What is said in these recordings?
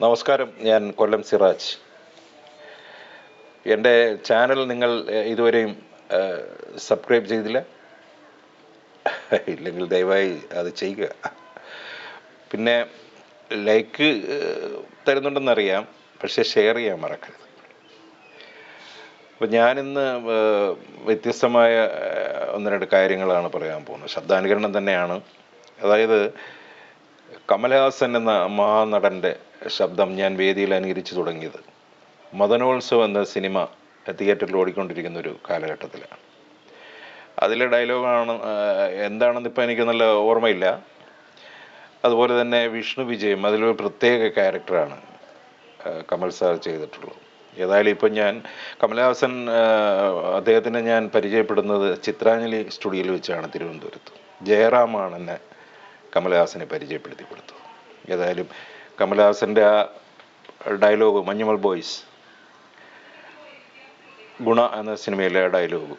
നമസ്കാരം ഞാൻ കൊല്ലം സിറാജ്. എന്റെ ചാനൽ നിങ്ങൾ ഇതുവരെയും സബ്സ്ക്രൈബ് ചെയ്തില്ല? ഇല്ലെങ്കിൽ ദയവായി അത് ചെയ്യുക. പിന്നെ ലൈക്ക് തരുന്നുണ്ടെന്നറിയാം പക്ഷെ ഷെയർ ചെയ്യാൻ മറക്കരുത്. അപ്പം ഞാനിന്ന് വ്യത്യസ്തമായ ഒന്ന് രണ്ട് കാര്യങ്ങളാണ് പറയാൻ പോകുന്നത്. ശബ്ദാനുകരണം തന്നെയാണ്. അതായത് കമലഹാസൻ എന്ന മഹാനടന്റെ ശബ്ദം ഞാൻ വേദിയിൽ അനുകരിച്ചു തുടങ്ങിയത്. മദനോത്സവം എന്ന സിനിമ തിയേറ്ററിൽ ഓടിക്കൊണ്ടിരിക്കുന്ന ഒരു കാലഘട്ടത്തിലാണ്. അതിലെ ഡയലോഗാണ് എന്താണെന്ന് ഇപ്പം എനിക്ക് നല്ല ഓർമ്മയില്ല. അതുപോലെ തന്നെ വിഷ്ണു വിജയം അതിലൊരു പ്രത്യേക ക്യാരക്ടറാണ് കമൽ സാർ ചെയ്തിട്ടുള്ളത്. ഏതായാലും ഇപ്പം ഞാൻ കമലഹാസൻ അദ്ദേഹത്തിനെ ഞാൻ പരിചയപ്പെടുന്നത് ചിത്രാഞ്ജലി സ്റ്റുഡിയോയിൽ വെച്ചാണ് തിരുവനന്തപുരത്ത്. ജയറാമാണ് എന്നെ കമലഹാസനെ പരിചയപ്പെടുത്തി കൊടുത്തത് ഏതായാലും കമലഹാസന്റെ ആ ഡയലോഗ് മഞ്ഞുമൽ ബോയ്സ്. ഗുണ എന്ന സിനിമയിലെ ഡയലോഗ്.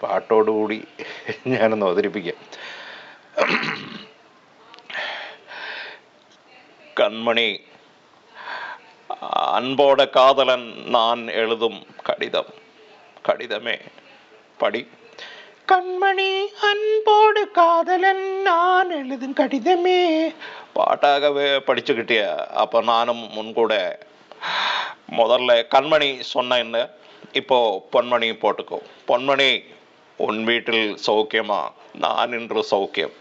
പാട്ടോടുകൂടി ഞാനൊന്ന് അവതരിപ്പിക്കാം. കൺമണി അൻപോടെ കാതലൻ നാൻ എഴുതും കടിതം. കടിതമേ പടി. കൺമണി അൻപോട് കാതലൻ നാൻ എഴുതും കടിതമേ பாட்டாகவே படிச்சுக்கிட்டே கிட்டிய அப்போ நானும் முன்கூட முதல்ல கண்மணி சொன்னேன்னு இப்போ பொன்மணி போட்டுக்கோ. பொன்மணி உன் வீட்டில் சௌக்கியமா? நான் இன்று சௌக்கியம்.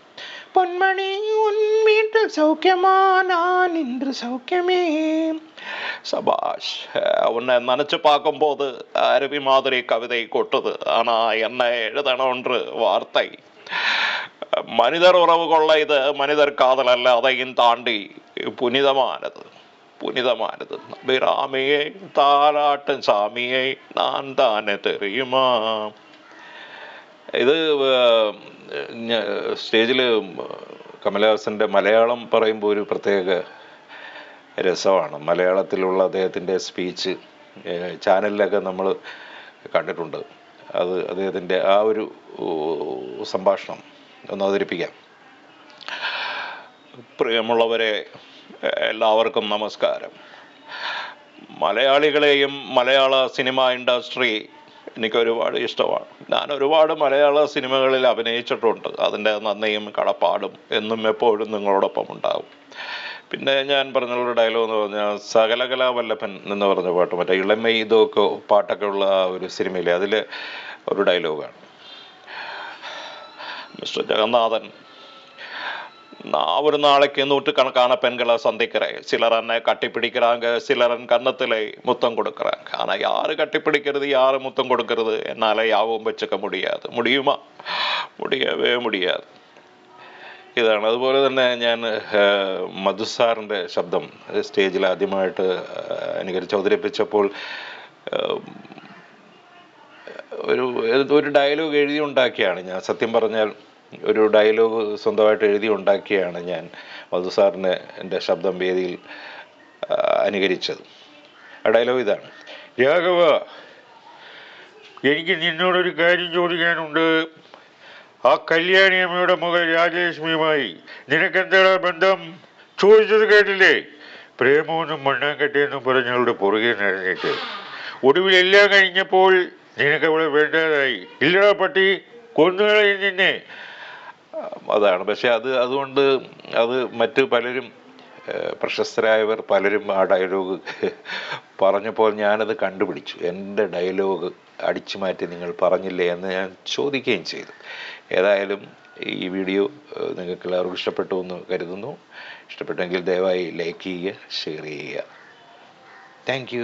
பொன்மணி உன் வீட்டில் சௌக்கியமா? நான் இன்று சௌக்கியமே. சபாஷ் உன்னை நினைச்சு பார்க்கும்போது அருவி மாதிரி கவிதை கொட்டுது. ஆனா என்ன எழுதணும்ன்று வார்த்தை മനിതർ ഉറവ് കൊള്ള ഇത് മനിതർ കാതലല്ല അതെയും താണ്ടി പുനിതമാനത്. പുനിതമാനത്. അഭിരാമിയെ താലാട്ടൻ സ്വാമിയെ നാൻ താനെ തെറിയുമാ. ഇത് സ്റ്റേജിൽ കമലഹാസന്റെ മലയാളം പറയുമ്പോൾ ഒരു പ്രത്യേക രസമാണ്. മലയാളത്തിലുള്ള അദ്ദേഹത്തിന്റെ സ്പീച്ച് ചാനലിലൊക്കെ നമ്മൾ കണ്ടിട്ടുണ്ട്. അത് അദ്ദേഹത്തിന്റെ ആ ഒരു സംഭാഷണം. ഒന്ന് അവതരിപ്പിക്കാം. പ്രിയമുള്ളവരെ എല്ലാവർക്കും നമസ്കാരം. മലയാളികളെയും മലയാള സിനിമ ഇൻഡസ്ട്രി എനിക്ക് ഒരുപാട് ഇഷ്ടമാണ്. ഞാൻ ഒരുപാട് മലയാള സിനിമകളിൽ അഭിനയിച്ചിട്ടുണ്ട്. അതിന്റെ നന്ദിയും കടപ്പാടും എന്നും എപ്പോഴും നിങ്ങളോടൊപ്പം ഉണ്ടാകും പിന്നെ ഞാൻ പറഞ്ഞുള്ള ഡയലോഗ് എന്ന് പറഞ്ഞാൽ സകലകലാ വല്ലഭൻ എന്ന് പറഞ്ഞ പാട്ട് മറ്റേ ഇളമൈ പാട്ടൊക്കെ ഉള്ള ഒരു സിനിമയിലെ അതിൽ ഒരു ഡയലോഗാണ് மிஸ்டர் ஜெகநாதன் நான் ஒரு நாளைக்கு நூற்றுக்கணக்கான பெண்களை சந்திக்கிறேன் சிலர் என்னை கட்டிப்பிடிக்கிறாங்க சிலர் என் கன்னத்தில் முத்தம் கொடுக்குறாங்க ஆனால் யார் கட்டிப்பிடிக்கிறது யார் முத்தம் கொடுக்கறது என்னால் யாவும் வச்சுக்க முடியாது முடியுமா முடியவே முடியாது ഇതാണ് അതുപോലെ തന്നെ ഞാൻ ഏഹ്, മധു സാറിൻ്റെ ശബ്ദം സ്റ്റേജിൽ ആദ്യമായിട്ട് ഏഹ്, അനുകരിച്ച് അവതരിപ്പിച്ചപ്പോൾ ഏഹ്, ഒരു ഒരു ഡയലോഗ് എഴുതി ഉണ്ടാക്കിയാണ് ഞാൻ. സത്യം പറഞ്ഞാൽ ഒരു ഡയലോഗ് സ്വന്തമായിട്ട് എഴുതി ഉണ്ടാക്കിയാണ് ഞാൻ മധു സാറിന് എന്റെ ശബ്ദം വേദിയിൽ അനുകരിച്ചത്. ആ ഡയലോഗ് ഇതാണ്. രാഘവ എനിക്ക് നിന്നോടൊരു കാര്യം ചോദിക്കാനുണ്ട്. ആ കല്യാണി അമ്മയുടെ മകൾ രാജലക്ഷ്മിയുമായി നിനക്കെന്താടാ ബന്ധം? ചോദിച്ചത് കേട്ടില്ലേ? പ്രേമമൊന്നും മണ്ണാൻ കെട്ടിയെന്നും പറഞ്ഞവളുടെ പുറകെ നടന്നിട്ട്. ഒടുവിൽ എല്ലാം കഴിഞ്ഞപ്പോൾ നിനക്ക് ഇവിടെ വേണ്ടതായി. ഇല്ലടാ പട്ടി കൊന്നുകളയും നിന്നെ. അതാണ്. പക്ഷെ അത് അതുകൊണ്ട് അത് മറ്റു പലരും പ്രശസ്തരായവർ പലരും ആ ഡയലോഗ് പറഞ്ഞപ്പോൾ ഞാനത് കണ്ടുപിടിച്ചു. എന്റെ ഡയലോഗ് അടിച്ചു മാറ്റി നിങ്ങൾ പറഞ്ഞില്ലേ എന്ന് ഞാൻ ചോദിക്കുകയും ചെയ്തു. ഏതായാലും ഈ വീഡിയോ നിങ്ങൾക്ക് എല്ലാവർക്കും ഇഷ്ടപ്പെട്ടു എന്ന് കരുതുന്നു. ഇഷ്ടപ്പെട്ടെങ്കിൽ ദയവായി ലൈക്ക് ചെയ്യുക ഷെയർ ചെയ്യുക. താങ്ക്